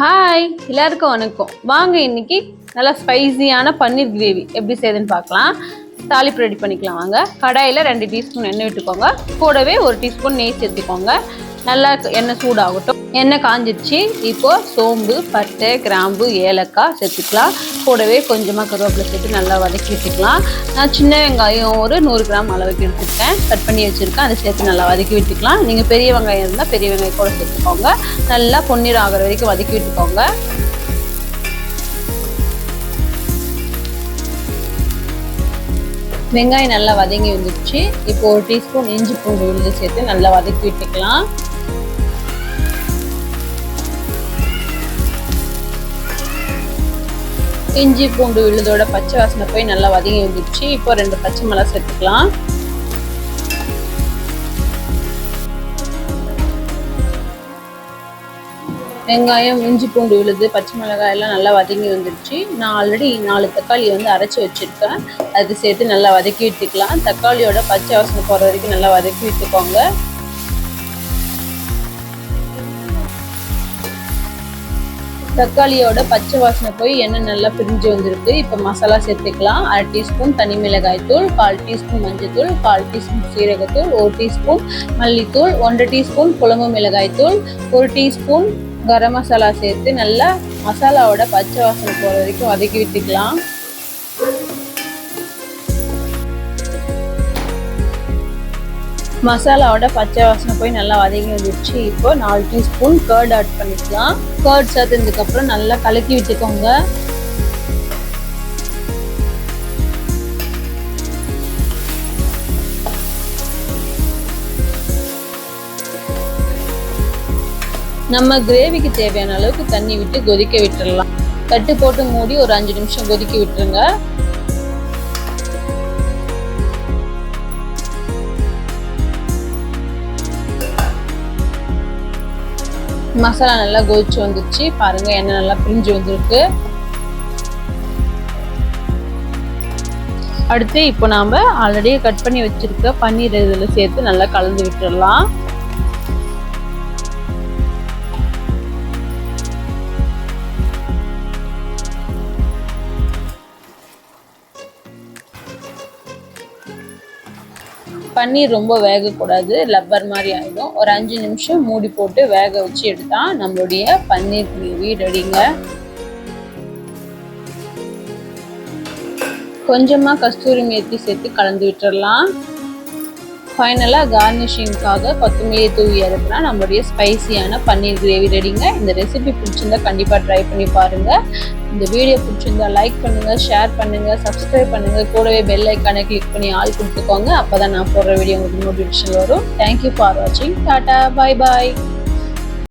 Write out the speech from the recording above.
Hi எல்லாருக்கும் வணக்கம். வாங்க இன்னைக்கு நல்லா ஸ்பைசியான பன்னீர் கிரேவி எப்படி செய்யுதுன்னு பார்க்கலாம். தாளிப்பு ரெடி பண்ணிக்கலாம் வாங்க. கடாயில் ரெண்டு டீஸ்பூன் எண்ணெய் விட்டுக்கோங்க. கூடவே ஒரு டீஸ்பூன் நெய் சேர்த்துக்கோங்க. நல்லா எண்ணெய் சூடாகட்டும். எண்ணெய் காஞ்சிடுச்சு இப்போ சோம்பு பட்டை கிராம்பு ஏலக்காய் சேர்த்துக்கலாம். கூடவே கொஞ்சமாக கருவேப்பிலை சேர்த்து நல்லா வதக்கி விட்டுக்கலாம். நான் சின்ன வெங்காயம் ஒரு நூறு கிராம் அளவுக்கு எடுத்துருக்கேன் கட் பண்ணி வச்சுருக்கேன். அதை சேர்த்து நல்லா வதக்கி விட்டுக்கலாம். நீங்கள் பெரிய வெங்காயம் இருந்தால் பெரிய வெங்காயம் கூட சேர்த்துக்கோங்க. நல்லா பொன்னீர் ஆகிற வரைக்கும் வதக்கி விட்டுக்கோங்க. வெங்காயம் நல்லா வதங்கி வந்துடுச்சு இப்போ ஒரு டீஸ்பூன் இஞ்சி பூண்டு விழுந்து சேர்த்து நல்லா வதக்கி விட்டுக்கலாம். இஞ்சி பூண்டு விழுதோட பச்சை வாசனை போய் நல்லா வதங்கி வந்துடுச்சு. இப்போ ரெண்டு பச்சை மிளகா சேர்த்துக்கலாம். வெங்காயம் இஞ்சி பூண்டு விழுது பச்சை மிளகாய் எல்லாம் நல்லா வதங்கி வந்துடுச்சு. நான் ஆல்ரெடி நாலு தக்காளி வந்து அரைச்சி வச்சுருக்கேன். அது சேர்த்து நல்லா வதக்கி விட்டுக்கலாம் தக்காளியோட பச்சை வாசனை போகிற வரைக்கும் நல்லா வதக்கி விட்டுக்கோங்க தக்காளியோட பச்சை வாசனை போய் எண்ணெய் நல்லா பிரிஞ்சு வந்திருக்கு. இப்போ மசாலா சேர்த்துக்கலாம். அரை டீஸ்பூன் தனி மிளகாய் தூள் கால் டீஸ்பூன் மஞ்சத்தூள் கால் டீஸ்பூன் சீரகத்தூள் ஒரு டீஸ்பூன் மல்லித்தூள் ஒன்றரை டீஸ்பூன் குழம்பு மிளகாய் தூள் ஒரு டீஸ்பூன் கரம் மசாலா சேர்த்து நல்லா மசாலாவோட பச்சை வாசனை போகிற வரைக்கும் வதக்கி விட்டுக்கலாம். மசாலாவோட பச்சை வாசனை போய் நல்லா வதங்கி வந்துடுச்சு இப்போ நாலு டீஸ்பூன் கர்ட் ஆட் பண்ணிக்கலாம். கர்ட் சேர்த்ததுக்கப்புறம் நல்லா கலக்கி விட்டுக்கோங்க நம்ம கிரேவிக்கு தேவையான அளவுக்கு தண்ணி விட்டு கொதிக்க விட்டுடலாம் தட்டு போட்டு மூடி ஒரு அஞ்சு நிமிஷம் கொதிக்க விட்டுருங்க. மசாலா நல்லா கொதிச்சு வந்துச்சு. பாருங்க எண்ணெய் நல்லா பிரிஞ்சு வந்திருக்கு. அடுத்து இப்போ நாம் ஆல்ரெடி கட் பண்ணி வச்சிருக்க பன்னீர் இதில் சேர்த்து நல்லா கலந்து விட்டுடலாம். பன்னீர் ரொம்ப வேகக்கூடாது லப்பர் மாதிரி ஆகிடும் ஒரு அஞ்சு நிமிஷம் மூடி போட்டு வேக வச்சு எடுத்தால் நம்மளுடைய பன்னீர் கிரேவி ரெடிங்க. கொஞ்சமாக கஸ்தூரி மேத்தி சேர்த்து கலந்து விட்டுடலாம் ஃபைனலாக கார்னிஷிங்காக கொத்தமல்லியை தூவி இறக்குனா நம்மளுடைய ஸ்பைசியான பன்னீர் கிரேவி ரெடிங்க இந்த ரெசிபி பிடிச்சிருந்தா கண்டிப்பாக ட்ரை பண்ணி பாருங்கள் இந்த வீடியோ பிடிச்சிருந்தா லைக் பண்ணுங்கள் ஷேர் பண்ணுங்கள் சப்ஸ்கிரைப் பண்ணுங்கள் கூடவே பெல் ஐக்கானை கிளிக் பண்ணி ஆள் கொடுத்துக்கோங்க. அப்போ தான் நான் போடுற வீடியோ உங்களுக்கு நோட்டிஃபிகேஷன் வரும். தேங்க்யூ ஃபார் வாட்சிங் டாட்டா பாய் பாய்